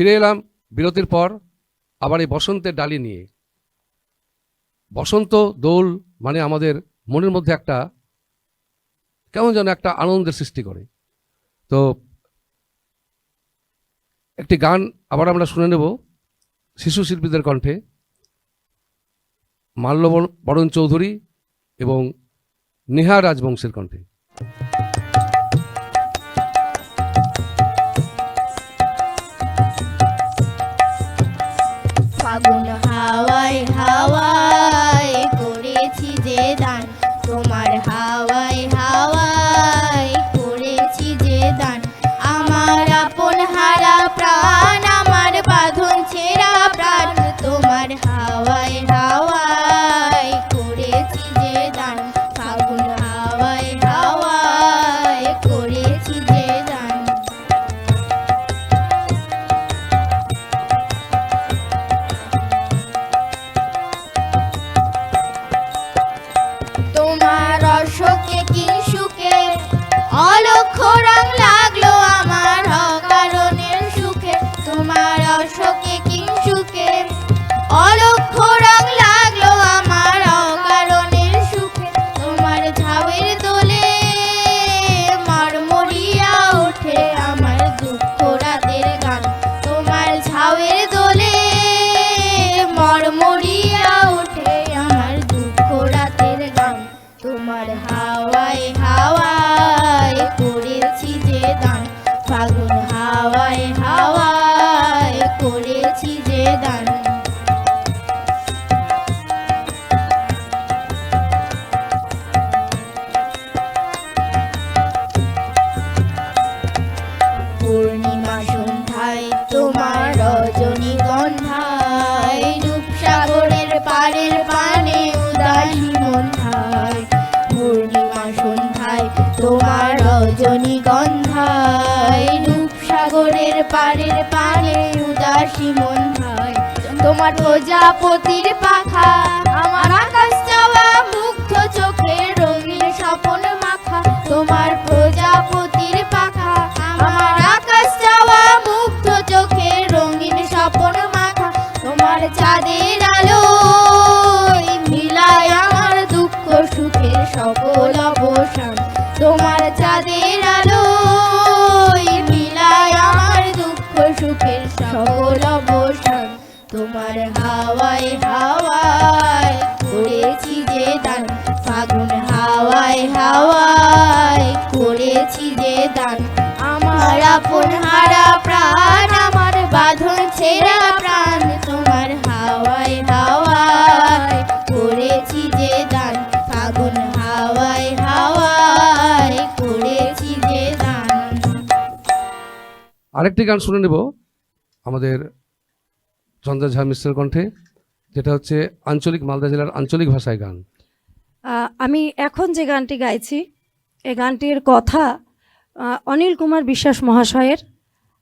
ফিরে এলাম বিরতির পর আবার এই বসন্তের ডালি নিয়ে। বসন্ত দোল মানে আমাদের মনের মধ্যে একটা কেমন যেন একটা আনন্দের সৃষ্টি করে। তো একটি গান আবার আমরা শুনে নেব শিশু শিল্পীদের কণ্ঠে। মাল্যবরণ বরণ চৌধুরী এবং নেহা রাজবংশের কণ্ঠে। প্রজাপতির পাখা। আপন হারা প্রাণ আমার বাঁধন ছেঁড়া প্রাণ তোমার হাওয়ায় হাওয়ায় করেছি যে দান ফাগুন হাওয়ায় হাওয়ায় করেছি যে দান। আরেকটি গান শুনে নেব আমাদের চন্দ্র ঝা মিশ্রের কণ্ঠে যেটা হচ্ছে আঞ্চলিক মালদা জেলার আঞ্চলিক ভাষায় গান। আমি এখন যে গানটি গাইছি এই গানটির কথা অনিল কুমার বিশ্বাস মহাশয়ের।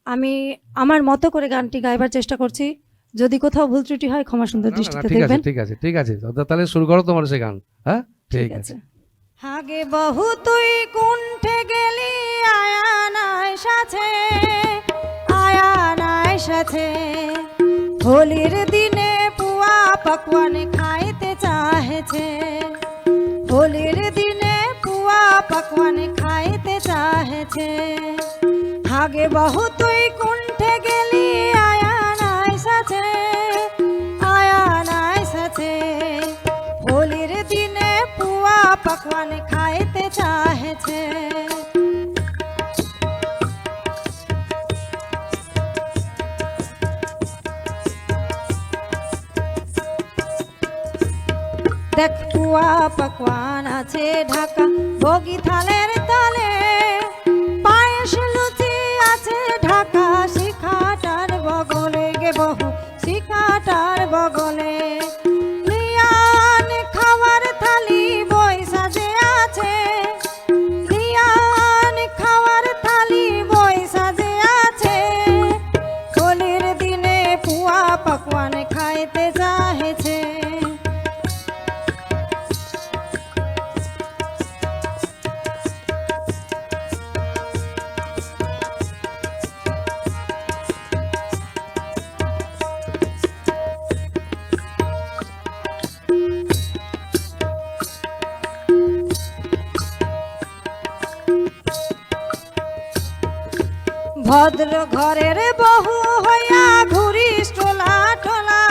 আমি আমার মতো করে গানটি গাইবার চেষ্টা করছি। যদি কোথাও ভুল ত্রুটি হয় ক্ষমা সুন্দর দৃষ্টিতে ঠিক আছে দেখবেন। ঠিক আছে ঠিক আছে। তাহলে শুরু করো তোমার সে গান। হ্যাঁ? ঠিক আছে। হাগে বহু তুই কুণ্ঠে গেলি আয়া নাই সাথে আয়া নাই সাথে। হোলির দিনে পুয়া পকওয়ান খাইতে চাহেছে। হোলির দিনে পুয়া পকওয়ান খাইতে চাহেছে। হাগে বহুত কুণ্ঠে গেলি আয়া নাই সাথে আয়া নাই সাথে হোলির দিনে পুয়া পকওয়ান খাইতে চাহেছে। দেখ পুয়া পকওয়ান আছে ঢাকা ভোগী থালের ভদ্র ঘরের বহু হইয়া ঘুরিস টোলা টোলা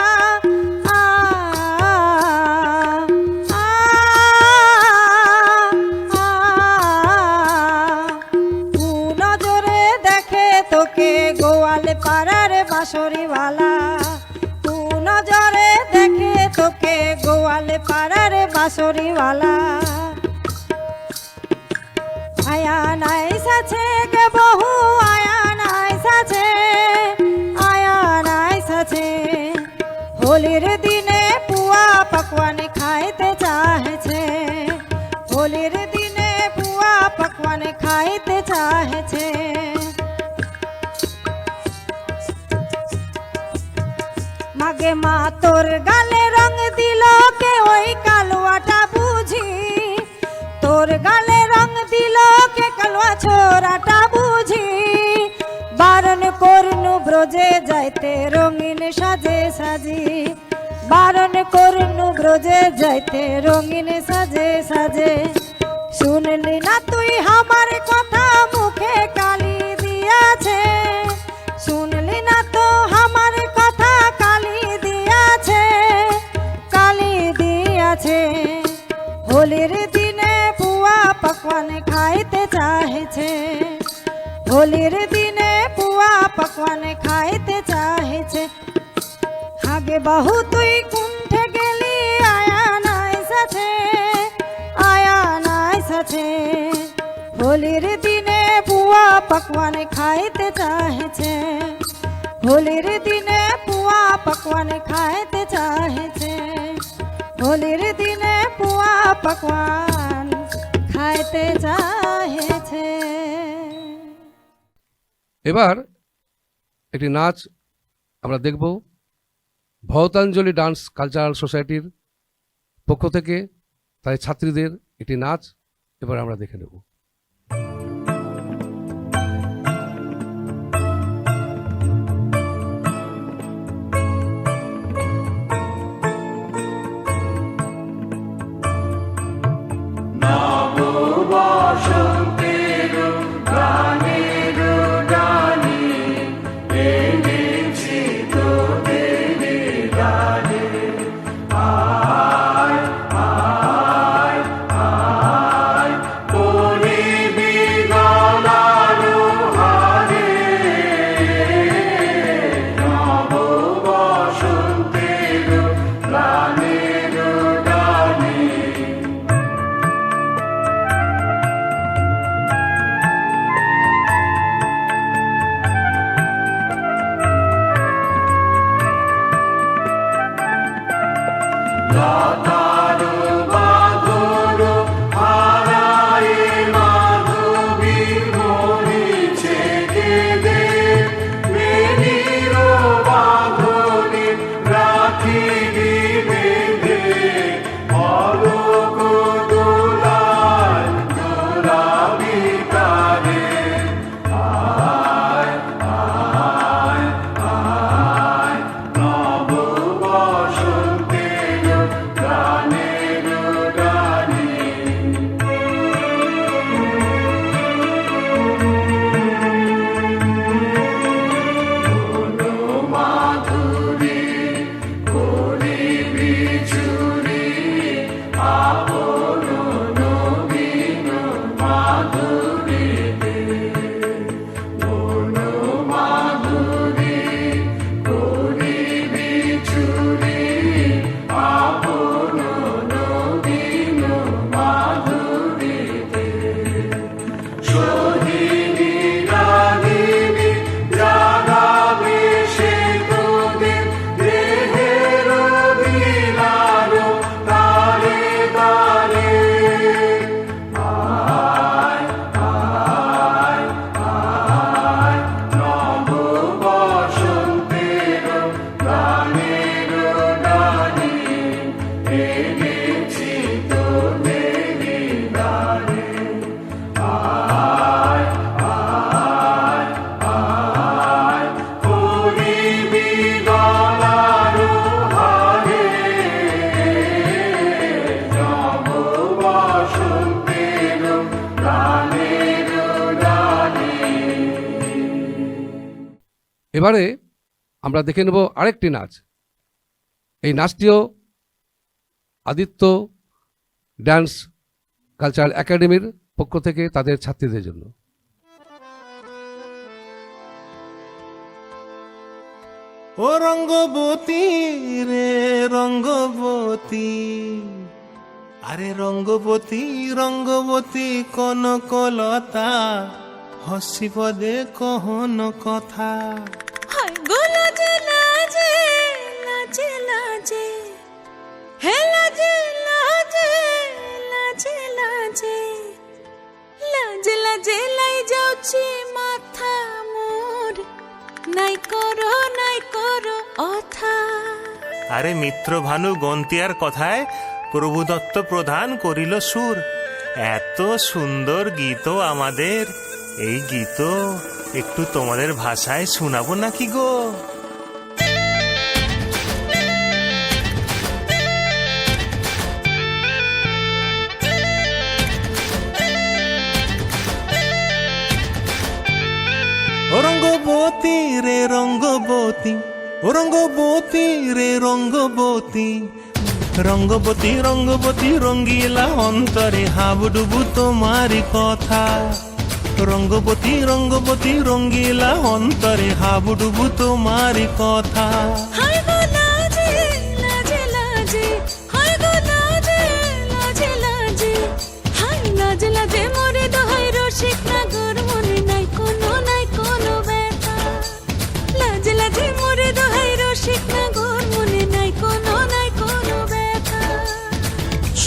নজরে দেখে তোকে গোয়ালে পাড়ার বাঁশরিওয়ালা। কু নজরে দেখে তোকে গোয়ালে পাড়ার বাঁশরিওয়ালা। মাগে মা, তোর গালে রং দিল কে? ওই কালুয়াটা বুঝি। তোর গালে রং দিল কে? কালুয়া ছোরাটা বুঝি। বারণ করনু ব্রজে, যাইতে রঙিন সাজে সাজি। বারণ করনু ব্রজে, যাইতে রঙিন সাজে সাজে। শুনলি না তুই আমার কথা? মুখে কালি দিয়াছে চাহেছে। হোলির দিনে পুয়া পকওয়ান খাইতে চাহেছে। আগে বাহু তুই কুণ্ঠে গেলি, আয়া নাইসাছে আয়া নাইসাছে হোলির দিনে পুয়া পকওয়ান খাইতে চাহেছে। হোলির দিনে পুয়া পকওয়ান খাইতে চাহেছে। হোলির দিনে পুয়া পকওয়ান এবার একটি নাচ আমরা দেখব। ভরতাঞ্জলি ডান্স কালচারাল সোসাইটির পক্ষ থেকে তাই ছাত্রীদের একটি নাচ এবার আমরা দেখে নেব। এবারে আমরা দেখে নেব আরেকটি নাচ। এই নাচটিও আদিত্য ড্যান্স কালচারাল একাডেমির পক্ষ থেকে তাদের ছাত্রীদের জন্য। ও রঙ্গবতী রে রঙ্গবতী, আরে রঙ্গবতী রঙ্গবতী কনকলতা হসিব দে কহন কথা। মাথা মোর। নাই নাই আরে মিত্র ভানু, গন্তিয়ার কথায় প্রভু দত্ত প্রধান করিল সুর। এত সুন্দর গীত আমাদের, এই গীত একটু তোমাদের ভাষায় শোনাবো নাকি গো? রঙ্গবতী রে রঙ্গবতী রঙ্গবতী রে রঙ্গবতী। রঙ্গবতী রঙ্গবতী, রঙ্গিলা অন্তরে হাবুডুবু তোমারি কথা। রঙ্গবতী রঙ্গবতী রঙ্গিলা অন্তরে হাবুডুবু তোমারি কথা।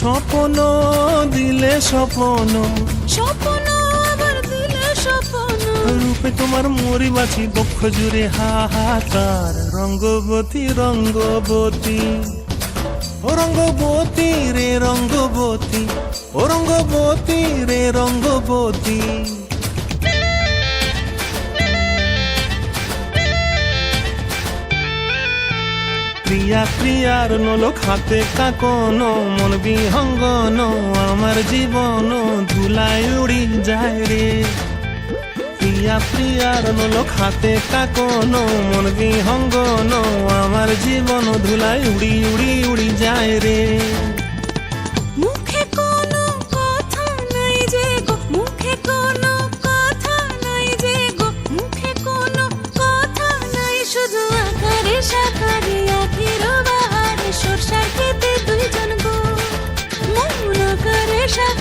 স্বপন দিলে স্বপ্ন স্বপ্ন রূপে তোমার মরি বাছি বক্ষ জুড়ে হাহাকার। রঙ্গবতী রঙ্গবতী। ও রঙ্গবতী রে রঙ্গবতী, ও রঙ্গবতী রে রঙ্গবতী। ক্রিয়া ক্রিয়ার নলক হাতে কাকন, মন বিহঙ্গন, আমার জীবন ধুলায় উড়ি যায় রে। প্রিয়া, প্রিয়ার নলক হাতে কাকন মন বিহঙ্গন আমার জীবন ধুলায় উড়ি উড়ি উড়ি যায় রে। যে গো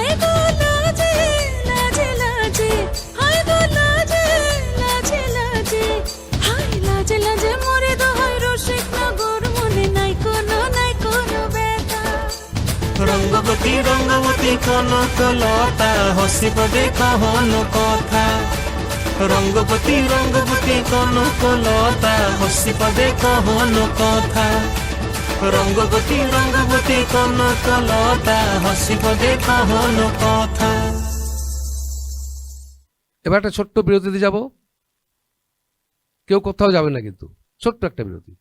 রঙ্গবতী রঙ্গবতী কনকলতা হসিব দে কহন কথা। রঙ্গবতী রঙ্গবতী কনকলতা হসিব দে কহন কথা। রঙ্গবতী রঙ্গবতী কনকলতা হসিব দে কহন কথা। এবার একটা ছোট্ট বিরতিতে যাব। কেউ কোথাও যাবে না কিন্তু। ছোট্ট একটা বিরতি।